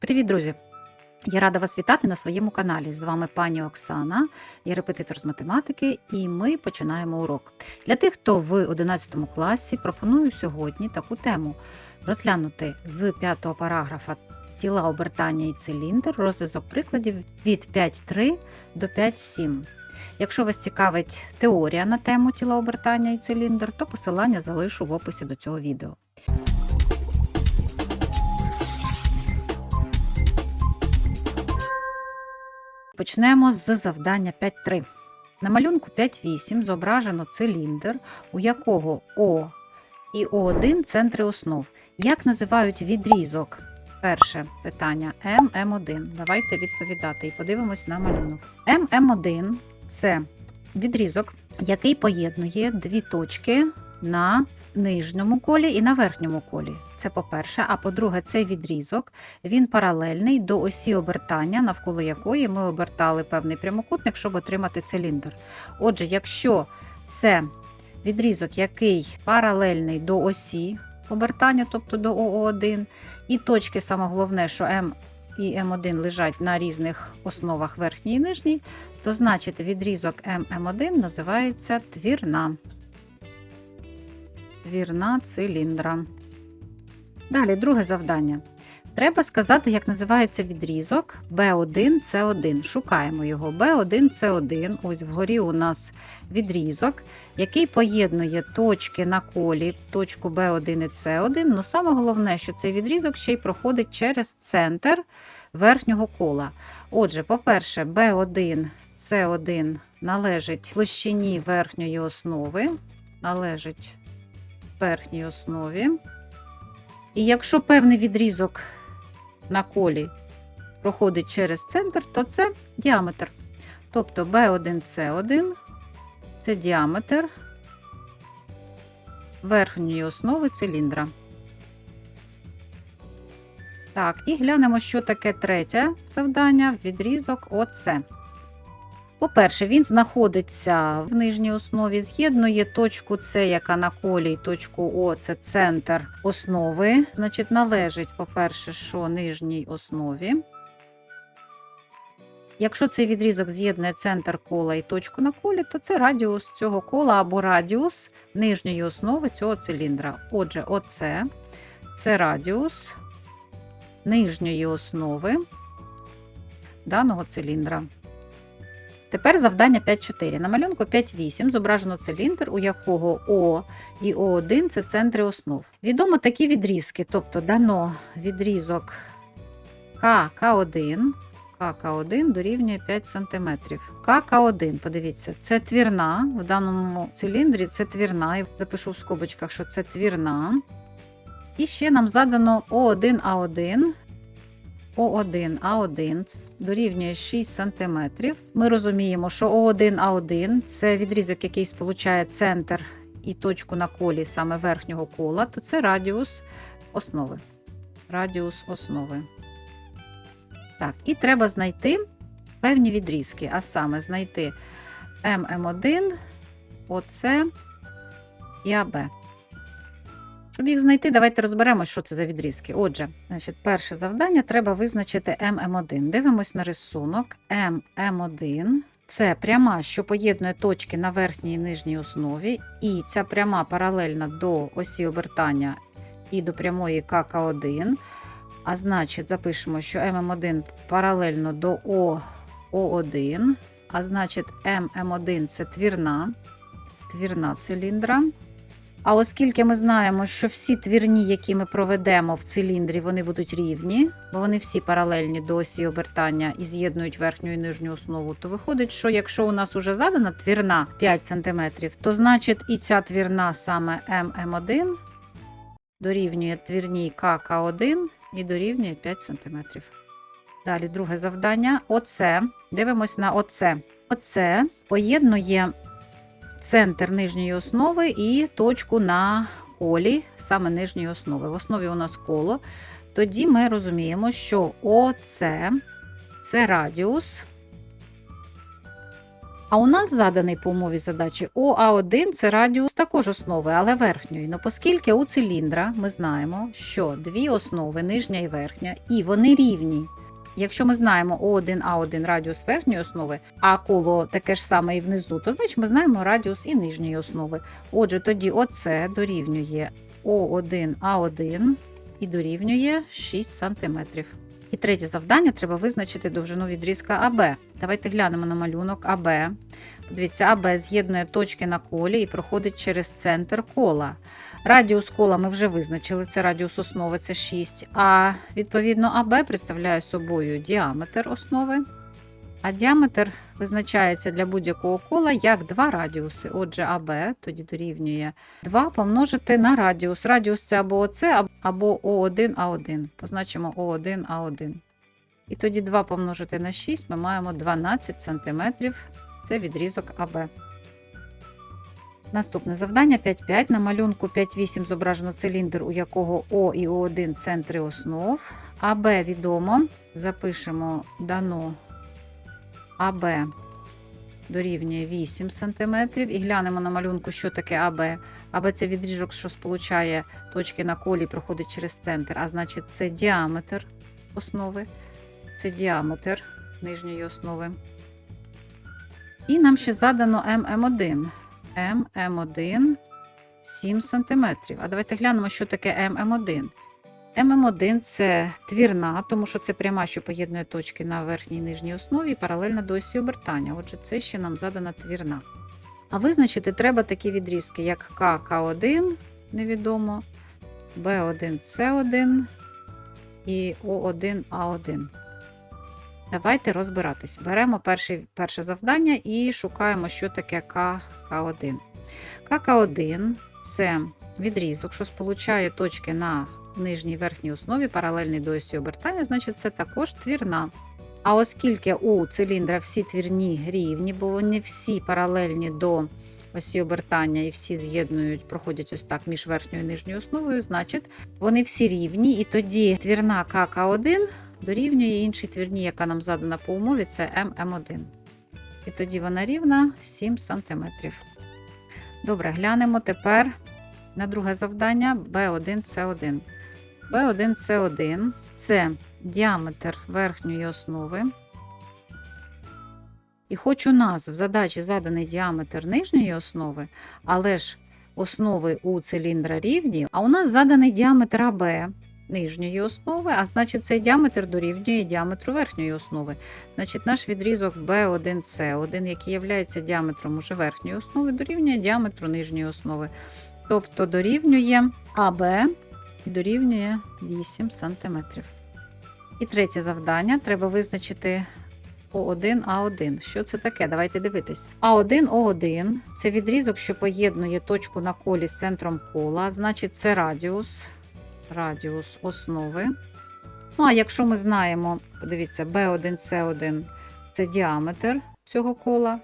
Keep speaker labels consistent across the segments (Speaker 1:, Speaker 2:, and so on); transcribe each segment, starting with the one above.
Speaker 1: Привіт, друзі! Я рада вас вітати на своєму каналі. З вами пані Оксана, я репетитор з математики, і ми починаємо урок. Для тих, хто в 11 класі, пропоную сьогодні таку тему розглянути з 5 параграфа тіла обертання і циліндр, розв'язок прикладів від 5.3 до 5.7. Якщо вас цікавить теорія на тему тіла обертання і циліндр, то посилання залишу в описі до цього відео. Почнемо з завдання 5.3. На малюнку 5.8 зображено циліндр, у якого О і О1 центри основ. Як називають відрізок? Перше питання ММ1. Давайте відповідати і подивимось на малюнок. ММ1 це відрізок, який поєднує дві точки на нижньому колі і на верхньому колі. Це по-перше. А по-друге, цей відрізок він паралельний до осі обертання, навколо якої ми обертали певний прямокутник, щоб отримати циліндр. Отже, якщо це відрізок, який паралельний до осі обертання, тобто до ОО1, і точки, саме головне, що М і М1 лежать на різних основах верхній і нижній, то значить відрізок ММ1 називається твірна. Твірна циліндра. Далі, друге завдання. Треба сказати, як називається відрізок B1C1. Шукаємо його. B1C1. Ось вгорі у нас відрізок, який поєднує точки на колі, точку B1 і C1. Ну, саме головне, що цей відрізок ще й проходить через центр верхнього кола. Отже, по-перше, B1 C1 належить площині верхньої основи. Належить верхній основі. І якщо певний відрізок на колі проходить через центр, то це діаметр. Тобто B1C1 це діаметр верхньої основи циліндра. Так, і глянемо, що таке третє завдання відрізок ОЦ. По-перше, він знаходиться в нижній основі, з'єднує точку С, яка на колі, і точку О це центр основи. Значить, належить, по-перше, що нижній основі. Якщо цей відрізок з'єднує центр кола і точку на колі, то це радіус цього кола або радіус нижньої основи цього циліндра. Отже, ОЦ це радіус нижньої основи даного циліндра. Тепер завдання 5.4. На малюнку 5.8 зображено циліндр, у якого О і О1 це центри основ. Відомо такі відрізки, тобто дано відрізок КК1, КК1 дорівнює 5 см. КК1, подивіться, це твірна. В даному циліндрі це твірна. Запишу в скобочках, що це твірна. І ще нам задано О1А1 о1 А1 дорівнює 6 см. Ми розуміємо, що О1 А1 це відрізок, який сполучає центр і точку на колі саме верхнього кола, то це радіус основи. Радіус основи. Так, і треба знайти певні відрізки, а саме знайти ММ1, ОЦ і АБ. Щоб їх знайти, давайте розберемо, що це за відрізки. Отже, значить, перше завдання треба визначити ММ1. Дивимось на рисунок. ММ1 це пряма, що поєднує точки на верхній і нижній основі, і ця пряма паралельна до осі обертання і до прямої КК1. А значить, запишемо, що ММ1 паралельно до ОО1, а значить, ММ1 це твірна, твірна циліндра. А оскільки ми знаємо, що всі твірні, які ми проведемо в циліндрі, вони будуть рівні, бо вони всі паралельні до осі обертання і з'єднують верхню і нижню основу, то виходить, що якщо у нас вже задана твірна 5 см, то значить і ця твірна саме ММ1 дорівнює твірній КК1 і дорівнює 5 см. Далі друге завдання. Оце. Дивимось на оце. Оце поєднує центр нижньої основи і точку на колі, саме нижньої основи. В основі у нас коло. Тоді ми розуміємо, що ОЦ це радіус А у нас заданий по умові задачі ОА1 це радіус також основи, але верхньої. Ну, оскільки у циліндра ми знаємо, що дві основи, нижня і верхня, і вони рівні. Якщо ми знаємо О1А1 радіус верхньої основи, а коло таке ж саме і внизу, то значить ми знаємо радіус і нижньої основи. Отже, тоді оце дорівнює О1А1 і дорівнює 6 см. І третє завдання треба визначити довжину відрізка АБ. Давайте глянемо на малюнок АБ. Подивіться, АБ з'єднує точки на колі і проходить через центр кола. Радіус кола ми вже визначили, це радіус основи це 6. А відповідно АБ представляє собою діаметр основи. А діаметр визначається для будь-якого кола як два радіуси. Отже, АБ тоді дорівнює 2 помножити на радіус. Радіус це або ОЦ, або О1А1. Позначимо О1А1. І тоді 2 помножити на 6 ми маємо 12 см. Це відрізок АБ. Наступне завдання 5.5. На малюнку 5.8 зображено циліндр, у якого О і О1 центри основ. АБ відомо. Запишемо дано АБ дорівнює 8 см. І глянемо на малюнку, що таке АБ. АБ це відріжок, що сполучає точки на колі, і проходить через центр, а значить, це діаметр основи, це діаметр нижньої основи. І нам ще задано ММ1. ММ1 7 см. А давайте глянемо, що таке ММ1. ММ1 це твірна, тому що це пряма, що поєднує точки на верхній і нижній основі, паралельно до осі обертання. Отже, це ще нам задана твірна. А визначити треба такі відрізки, як К, К1, невідомо, Б1, С1 і О1, А1. Давайте розбиратись. Беремо перший, перше завдання і шукаємо, що таке К, К1. КК1 це відрізок, що сполучає точки на нижній верхній основі, паралельний до осі обертання, значить це також твірна. А оскільки у циліндра всі твірні рівні, бо вони всі паралельні до осі обертання і всі з'єднують, проходять ось так між верхньою і нижньою основою, значить вони всі рівні, і тоді твірна КК1 дорівнює іншій твірні, яка нам задана по умові, це ММ1. І тоді вона рівна 7 см. Добре, глянемо тепер на друге завдання B1C1. B1C1 це діаметр верхньої основи. І хоч у нас в задачі заданий діаметр нижньої основи, але ж основи у циліндра рівні, а у нас заданий діаметр АБ нижньої основи, а значить цей діаметр дорівнює діаметру верхньої основи. Значить, наш відрізок B1C1, який є діаметром уже верхньої основи, дорівнює діаметру нижньої основи. Тобто дорівнює АБ і дорівнює 8 см. І третє завдання треба визначити О1, А1. Що це таке? Давайте дивитись. А1, О1 це відрізок, що поєднує точку на колі з центром кола, значить, це радіус, радіус основи. Ну, а якщо ми знаємо, подивіться, B1, C1 це діаметр цього кола,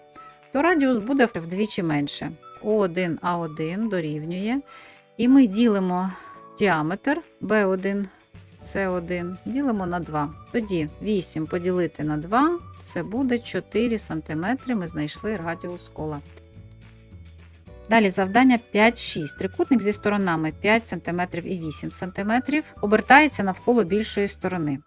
Speaker 1: то радіус буде вдвічі менше. О1, А1 дорівнює. І ми ділимо діаметр B1, C1, ділимо на 2. Тоді 8 поділити на 2, це буде 4 см. Ми знайшли радіус кола. Далі завдання 5-6. Трикутник зі сторонами 5 см і 8 см обертається навколо більшої сторони.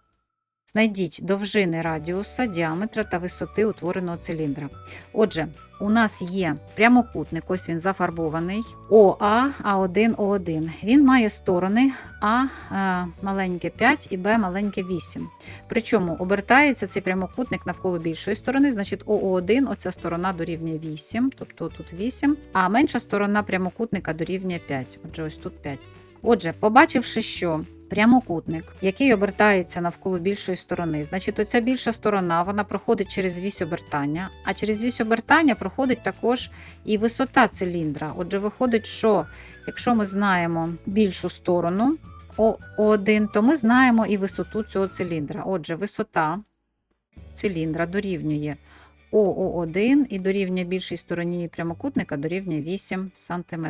Speaker 1: Знайдіть довжини радіуса, діаметра та висоти утвореного циліндра. Отже, у нас є прямокутник, ось він зафарбований ОА, А1, О1. Він має сторони А е, маленьке 5 і Б маленьке 8. Причому обертається цей прямокутник навколо більшої сторони, значить ОО1, оця сторона дорівнює 8, тобто тут 8, а менша сторона прямокутника дорівнює 5. Отже, ось тут 5. Отже, побачивши, що прямокутник, який обертається навколо більшої сторони. Значить, оця більша сторона вона проходить через вісь обертання, а через вісь обертання проходить також і висота циліндра. Отже, виходить, що якщо ми знаємо більшу сторону О1, то ми знаємо і висоту цього циліндра. Отже, висота циліндра дорівнює ОО1 і дорівнює більшій стороні прямокутника дорівнює 8 см.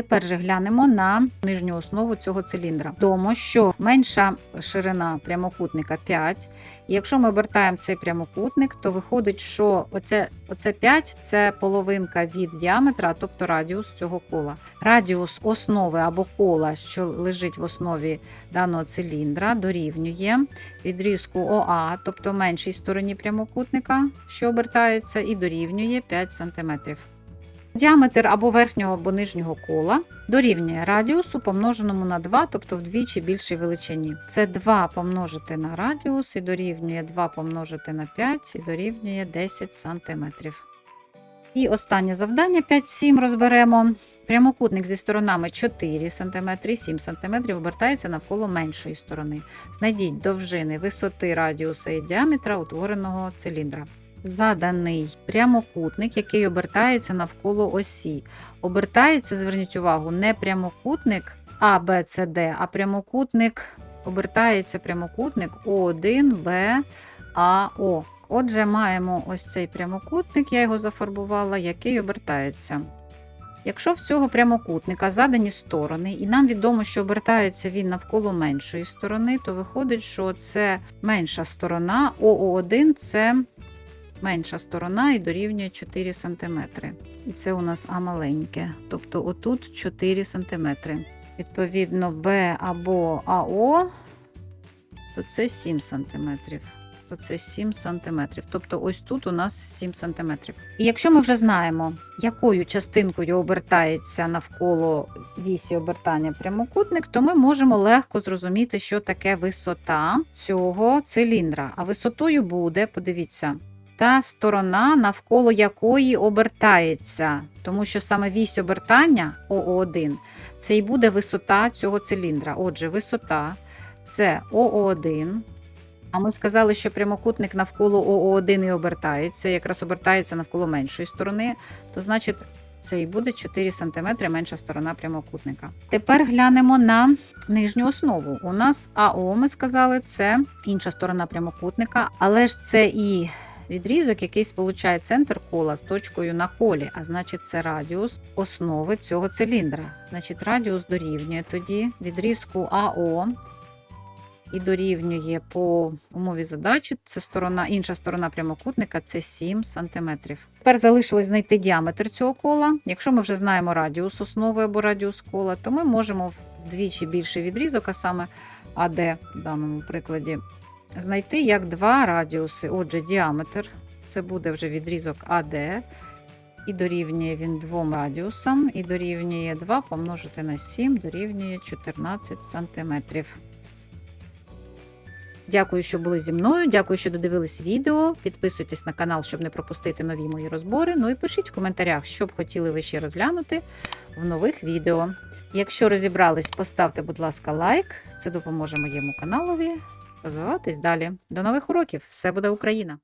Speaker 1: Тепер же глянемо на нижню основу цього циліндра. Тому що менша ширина прямокутника 5. І якщо ми обертаємо цей прямокутник, то виходить, що оце, оце 5 це половинка від діаметра, тобто радіус цього кола. Радіус основи або кола, що лежить в основі даного циліндра, дорівнює відрізку ОА, тобто меншій стороні прямокутника, що обертається, і дорівнює 5 см. Діаметр або верхнього або нижнього кола дорівнює радіусу помноженому на 2, тобто вдвічі більшій величині. Це 2 помножити на радіус і дорівнює 2 помножити на 5 і дорівнює 10 см. І останнє завдання 5-7 розберемо. Прямокутник зі сторонами 4 см і 7 см обертається навколо меншої сторони. Знайдіть довжини висоти радіуса і діаметра утвореного циліндра. Заданий прямокутник, який обертається навколо осі. Обертається, зверніть увагу, не прямокутник А, Б, С, Д, а прямокутник обертається прямокутник О1, Б, А, О. Отже, маємо ось цей прямокутник, я його зафарбувала, який обертається. Якщо в цього прямокутника задані сторони, і нам відомо, що обертається він навколо меншої сторони, то виходить, що це менша сторона, ОО1 це менша сторона і дорівнює 4 см. І це у нас А маленьке, тобто отут 4 см. Відповідно, Б або АО, то це 7 см. То це 7 см. Тобто ось тут у нас 7 см. І якщо ми вже знаємо, якою частинкою обертається навколо вісі обертання прямокутник, то ми можемо легко зрозуміти, що таке висота цього циліндра. А висотою буде, подивіться, та сторона, навколо якої обертається, тому що саме вісь обертання ОО1 це і буде висота цього циліндра. Отже, висота це ОО1. А ми сказали, що прямокутник навколо ОО1 і обертається, якраз обертається навколо меншої сторони, то значить це і буде 4 см менша сторона прямокутника. Тепер глянемо на нижню основу. У нас АО, ми сказали, це інша сторона прямокутника, але ж це і відрізок, який сполучає центр кола з точкою на колі, а значить, це радіус основи цього циліндра. Значить, радіус дорівнює тоді відрізку АО і дорівнює по умові задачі. Це сторона, інша сторона прямокутника це 7 см. Тепер залишилось знайти діаметр цього кола. Якщо ми вже знаємо радіус основи або радіус кола, то ми можемо вдвічі більший відрізок, а саме АД в даному прикладі, знайти як два радіуси. Отже, діаметр це буде вже відрізок АД. І дорівнює він двом радіусам, і дорівнює 2 помножити на 7, дорівнює 14 см. Дякую, що були зі мною. Дякую, що додивились відео. Підписуйтесь на канал, щоб не пропустити нові мої розбори. Ну і пишіть в коментарях, що б хотіли ви ще розглянути в нових відео. Якщо розібрались, поставте, будь ласка, лайк. Це допоможе моєму каналові розвиватись далі. До нових уроків! Все буде Україна!